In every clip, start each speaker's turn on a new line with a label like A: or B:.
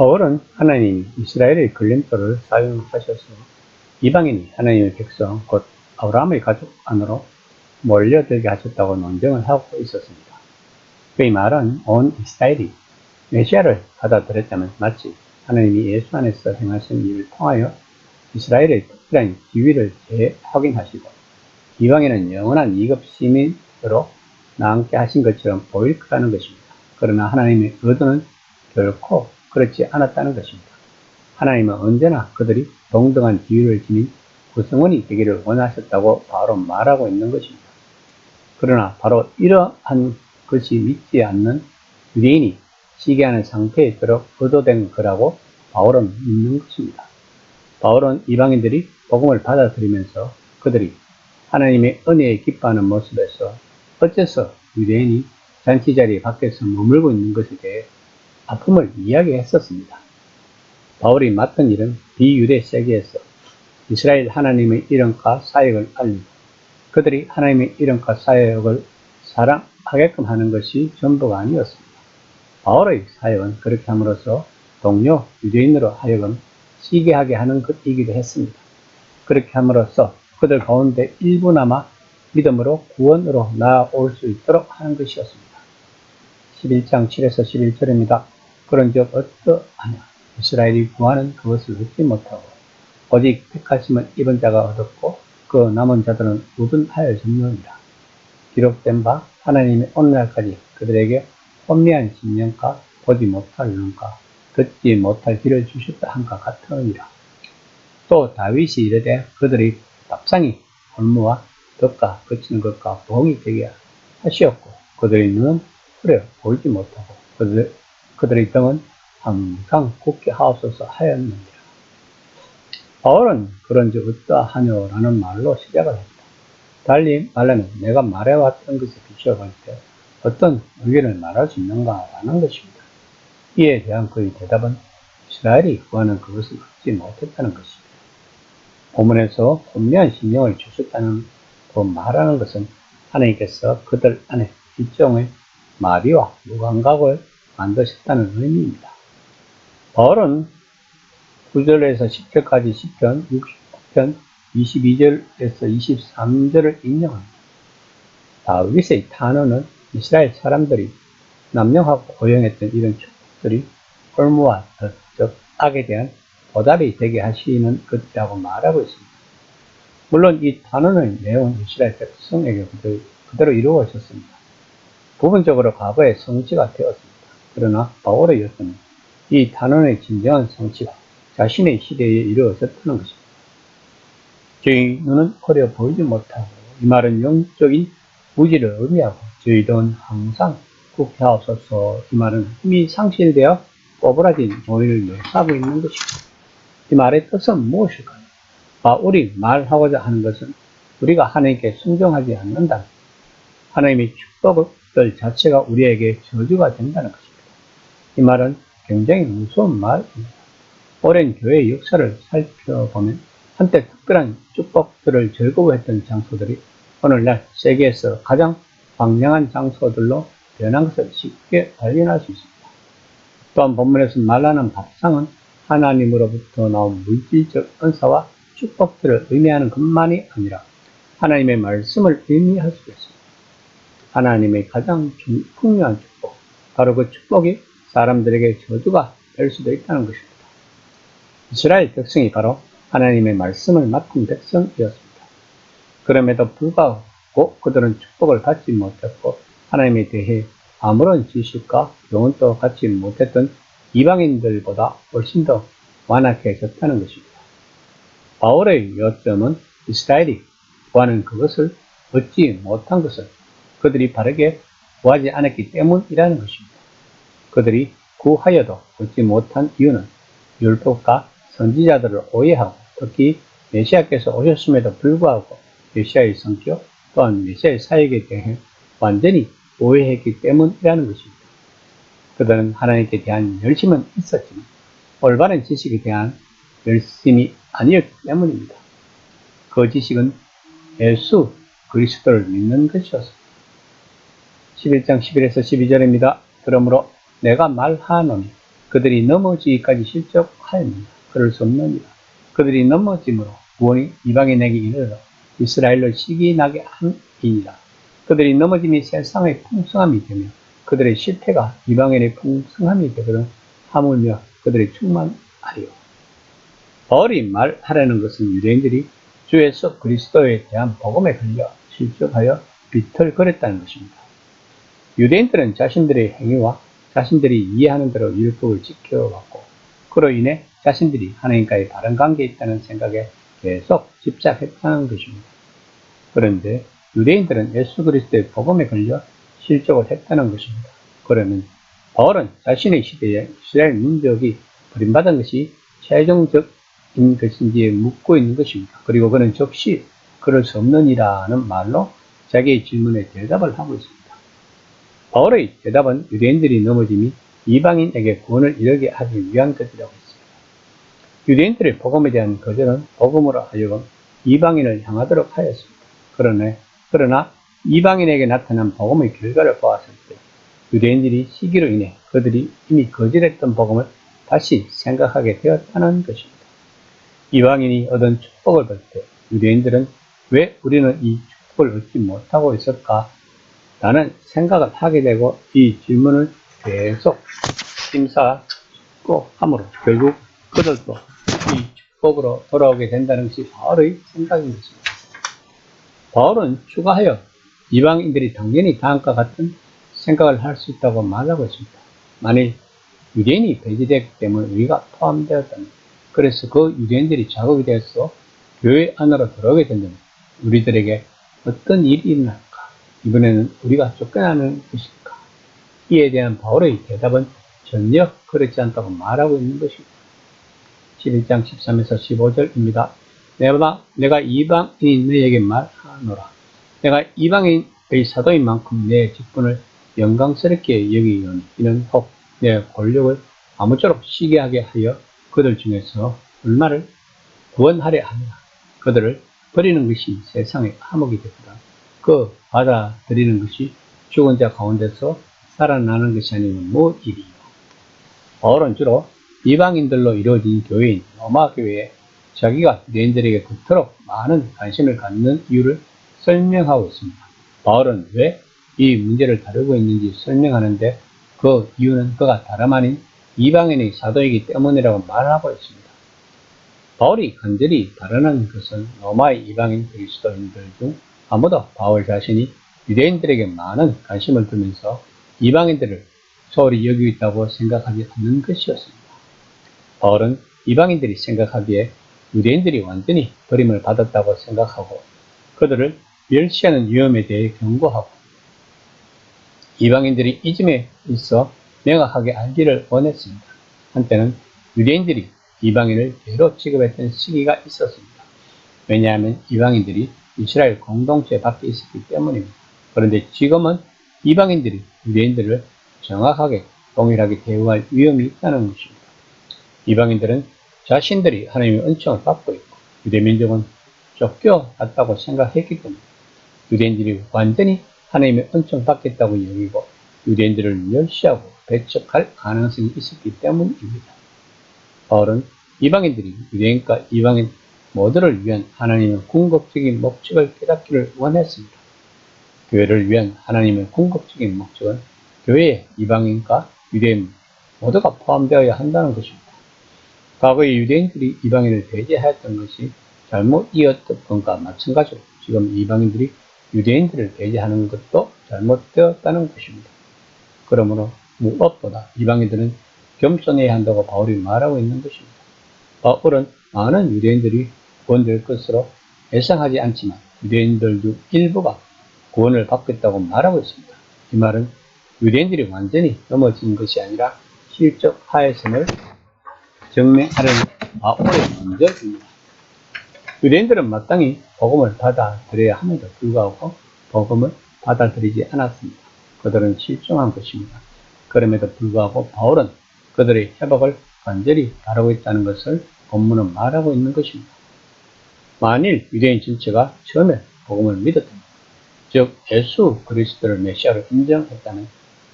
A: 바울은 하나님이 이스라엘의 걸림돌을 사용하셔서 이방인이 하나님의 백성, 곧 아브라함의 가족 안으로 몰려들게 하셨다고 논쟁을 하고 있었습니다. 그의 말은 온 이스라엘이 메시아를 받아들였다면 마치 하나님이 예수 안에서 행하신 일을 통하여 이스라엘의 특별한 지위를 재확인하시고 이방인은 영원한 이급 시민으로 남게 하신 것처럼 보일 거라는 것입니다. 그러나 하나님의 의도는 결코 그렇지 않았다는 것입니다. 하나님은 언제나 그들이 동등한 지위를 지닌 구성원이 되기를 원하셨다고 바로 말하고 있는 것입니다. 그러나 바로 이러한 것이 믿지 않는 유대인이 시기하는 상태에 있도록 의도된 거라고 바울은 믿는 것입니다. 바울은 이방인들이 복음을 받아들이면서 그들이 하나님의 은혜에 기뻐하는 모습에서 어째서 유대인이 잔치 자리 밖에서 머물고 있는 것에 대해 아픔을 이야기했었습니다. 바울이 맡은 일은 비유대 세계에서 이스라엘 하나님의 이름과 사역을 알리고 그들이 하나님의 이름과 사역을 사랑하게끔 하는 것이 전부가 아니었습니다. 바울의 사역은 그렇게 함으로써 동료 유대인으로 하여금 시기하게 하는 것이기도 했습니다. 그렇게 함으로써 그들 가운데 일부나마 믿음으로 구원으로 나아올 수 있도록 하는 것이었습니다. 11장 7에서 11절입니다. 그런즉 어떠하냐 이스라엘이 구하는 그것을 얻지 못하고 오직 택하심은 입은 자가 얻었고 그 남은 자들은 우둔하여졌느니라. 기록된 바 하나님의 오늘날까지 그들에게 혼미한 심령과 보지 못할 눈과 듣지 못할 길을 주셨다 한과 같으니라. 또 다윗이 이르되 그들이 밥상이 올무와 덕과 그치는 것과 복이 되게 하시었고 그들의 눈은 흐려 보이지 못하고 그들, 그들의 등은 항상 굳게 하옵소서 하였느니라. 바울은 그런즉 어떠하뇨라는 말로 시작을 합니다. 달리 말하면 내가 말해왔던 것에 비추어 볼 때 어떤 의견을 말할 수 있는가라는 것입니다. 이에 대한 그의 대답은 이스라엘이 구하는 그것을 얻지 못했다는 것입니다. 본문에서 혼미한 신령을 주셨다는 그 말하는 것은 하나님께서 그들 안에 일종의 마비와 무감각을 만드셨다는 의미입니다. 바울은 9절에서 10절까지 10편, 69편, 22절에서 23절을 인용합니다. 다윗의 단어는 이스라엘 사람들이 남용하고 고용했던 이런 축복들이 홀무와 즉 악에 대한 보답이 되게 하시는 것이라고 말하고 있습니다. 물론 이 단어는 내용 이스라엘 백성에게 그대로 이루어졌습니다. 부분적으로 과거의 성취가 되었습니다. 그러나 바울의 여서는 이 단원의 진정한 성취가 자신의 시대에 이루어졌다는 것입니다. 저희 눈은 어려 보이지 못하고 이 말은 영적인 무지를 의미하고 저희들은 항상 굳게 하옵소서 이 말은 힘이 상실되어 꼬부라진 노인을 묘사하고 있는 것입니다. 이 말의 뜻은 무엇일까요? 바울이 말하고자 하는 것은 우리가 하나님께 순종하지 않는다. 하나님의 축복들 자체가 우리에게 저주가 된다는 것입니다. 이 말은 굉장히 무서운 말입니다. 오랜 교회의 역사를 살펴보면 한때 특별한 축복들을 즐거워했던 장소들이 오늘날 세계에서 가장 황량한 장소들로 변한 것을 쉽게 발견할 수 있습니다. 또한 본문에서 말하는 밥상은 하나님으로부터 나온 물질적 은사와 축복들을 의미하는 것만이 아니라 하나님의 말씀을 의미할 수도 있습니다. 하나님의 가장 풍요한 축복, 바로 그 축복이 사람들에게 저주가 될 수도 있다는 것입니다. 이스라엘 백성이 바로 하나님의 말씀을 맡은 백성이었습니다. 그럼에도 불구하고 그들은 축복을 받지 못했고 하나님에 대해 아무런 지식과 교훈도 갖지 못했던 이방인들보다 훨씬 더 완악해졌다는 것입니다. 바울의 요점은 이스라엘이 구하는 그것을 얻지 못한 것은 그들이 바르게 구하지 않았기 때문이라는 것입니다. 그들이 구하여도 얻지 못한 이유는 율법과 선지자들을 오해하고 특히 메시아께서 오셨음에도 불구하고 메시아의 성격 또한 메시아의 사역에 대해 완전히 오해했기 때문이라는 것입니다. 그들은 하나님께 대한 열심은 있었지만 올바른 지식에 대한 열심이 아니었기 때문입니다. 그 지식은 예수 그리스도를 믿는 것이었습니다. 11장 11에서 12절입니다. 그러므로 내가 말하노니 그들이 넘어지기까지 실족하였느냐? 그럴 수 없느니라. 그들이 넘어짐으로 구원이 이방인에게 이르러 이스라엘로 시기 나게 함이니라. 그들이 넘어짐이 세상의 풍성함이 되며 그들의 실패가 이방인의 풍성함이 되거든 하물며 그들의 충만하리요. 바울이 말하려는 것은 유대인들이 주 예수 그리스도에 대한 복음에 걸려 실족하여 비틀거렸다는 것입니다. 유대인들은 자신들의 행위와 자신들이 이해하는 대로 율법을 지켜왔고 그로 인해 자신들이 하나님과의 바른 관계에 있다는 생각에 계속 집착했다는 것입니다. 그런데 유대인들은 예수 그리스도의 복음에 걸려 실족을 했다는 것입니다. 그러면 바울은 자신의 시대에 이스라엘 민족이 버림받은 것이 최종적인 것인지 묻고 있는 것입니다. 그리고 그는 즉시 그럴 수 없느니라는 말로 자기의 질문에 대답을 하고 있습니다. 바울의 대답은 유대인들이 넘어짐이 이방인에게 구원을 이르게 하기 위한 것이라고 했습니다. 유대인들의 복음에 대한 거절은 복음으로 하여금 이방인을 향하도록 하였습니다. 그러나, 그러나 이방인에게 나타난 복음의 결과를 보았을 때 유대인들이 시기로 인해 그들이 이미 거절했던 복음을 다시 생각하게 되었다는 것입니다. 이방인이 얻은 축복을 볼 때 유대인들은 왜 우리는 이 축복을 얻지 못하고 있을까? 라는 생각을 하게 되고 이 질문을 계속 심사고 함으로 결국 그들도 이 축복으로 돌아오게 된다는 것이 바울의 생각인 것입니다. 바울은 추가하여 이방인들이 당연히 다음과 같은 생각을 할 수 있다고 말하고 있습니다. 만일 유대인이 배제되기 때문에 우리가 포함되었다면 그래서 그 유대인들이 자극이 되어서 교회 안으로 들어오게 된다면 우리들에게 어떤 일이 일어날까? 이번에는 우리가 쫓겨나는 것일까? 이에 대한 바울의 대답은 전혀 그렇지 않다고 말하고 있는 것입니다. 11장 13에서 15절입니다. 내가, 내가 이방인인 너에게 말하노라. 내가 이방인의 사도인 만큼 내 직분을 영광스럽게 여기오니 이는 혹 내 권력을 아무쪼록 시기하게 하여 그들 중에서 얼마를 구원하려 하느라 그들을 버리는 것이 세상의 암흑이 되거든 그 받아들이는 것이 죽은 자 가운데서 살아나는 것이 아니면 뭐 일이요. 바울은 주로 이방인들로 이루어진 교회인 로마 교회에 자기가 유대인들에게 그토록 많은 관심을 갖는 이유를 설명하고 있습니다. 바울은 왜 이 문제를 다루고 있는지 설명하는데 그 이유는 그가 다름 아닌 이방인의 사도이기 때문이라고 말하고 있습니다. 바울이 간절히 바라는 것은 로마의 이방인 그리스도인들 중 아무도 바울 자신이 유대인들에게 많은 관심을 두면서 이방인들을 소홀히 여기고 있다고 생각하지 않는 것이었습니다. 바울은 이방인들이 생각하기에 유대인들이 완전히 버림을 받았다고 생각하고 그들을 멸시하는 위험에 대해 경고하고 이방인들이 이즘에 있어 명확하게 알기를 원했습니다. 한때는 유대인들이 이방인을 죄로 취급했던 시기가 있었습니다. 왜냐하면 이방인들이 이스라엘 공동체 밖에 있었기 때문입니다. 그런데 지금은 이방인들이 유대인들을 정확하게 동일하게 대우할 위험이 있다는 것입니다. 이방인들은 자신들이 하나님의 은총을 받고 있고 유대민족은 쫓겨났다고 생각했기 때문에 유대인들이 완전히 하나님의 은총 받겠다고 여기고 유대인들을 멸시하고 배척할 가능성이 있었기 때문입니다. 바울은 이방인들이 유대인과 이방인 모두를 위한 하나님의 궁극적인 목적을 깨닫기를 원했습니다. 교회를 위한 하나님의 궁극적인 목적은 교회의 이방인과 유대인 모두가 포함되어야 한다는 것입니다. 과거의 유대인들이 이방인을 배제하였던 것이 잘못이었던 것과 마찬가지로 지금 이방인들이 유대인들을 배제하는 것도 잘못되었다는 것입니다. 그러므로 무엇보다 이방인들은 겸손해야 한다고 바울이 말하고 있는 것입니다. 바울은 많은 유대인들이 구원될 것으로 예상하지 않지만 유대인들 중 일부가 구원을 받겠다고 말하고 있습니다. 이 말은 유대인들이 완전히 넘어진 것이 아니라 실적 하에섬을 증명하려는 바울의 문제입니다. 유대인들은 마땅히 복음을 받아들여야 함에도 불구하고 복음을 받아들이지 않았습니다. 그들은 실종한 것입니다. 그럼에도 불구하고 바울은 그들의 회복을 간절히 바라고 있다는 것을 본문은 말하고 있는 것입니다. 만일 유대인 전체가 처음에 복음을 믿었다면, 즉 예수 그리스도를 메시아로 인정했다면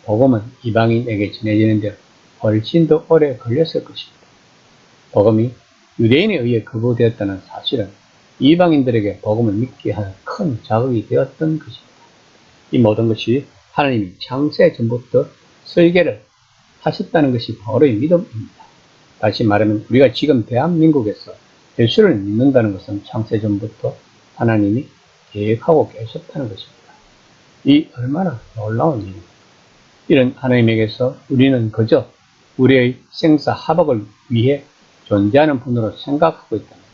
A: 복음은 이방인에게 전해지는데 훨씬 더 오래 걸렸을 것입니다. 복음이 유대인에 의해 거부되었다는 사실은 이방인들에게 복음을 믿게 하는 큰 자극이 되었던 것입니다. 이 모든 것이 하나님이 창세 전부터 설계를 하셨다는 것이 바로의 믿음입니다. 다시 말하면 우리가 지금 대한민국에서 예수를 믿는다는 것은 창세 전부터 하나님이 계획하고 계셨다는 것입니다. 이 얼마나 놀라운 일입니까? 이런 하나님에게서 우리는 그저 우리의 생사 화복을 위해 존재하는 분으로 생각하고 있다면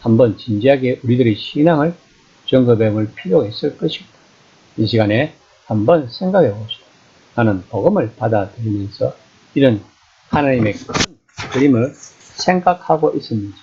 A: 한번 진지하게 우리들의 신앙을 점검해 볼 필요가 있을 것입니다. 이 시간에 한번 생각해 봅시다. 나는 복음을 받아들이면서 이런 하나님의 큰 그림을 생각하고 있었는지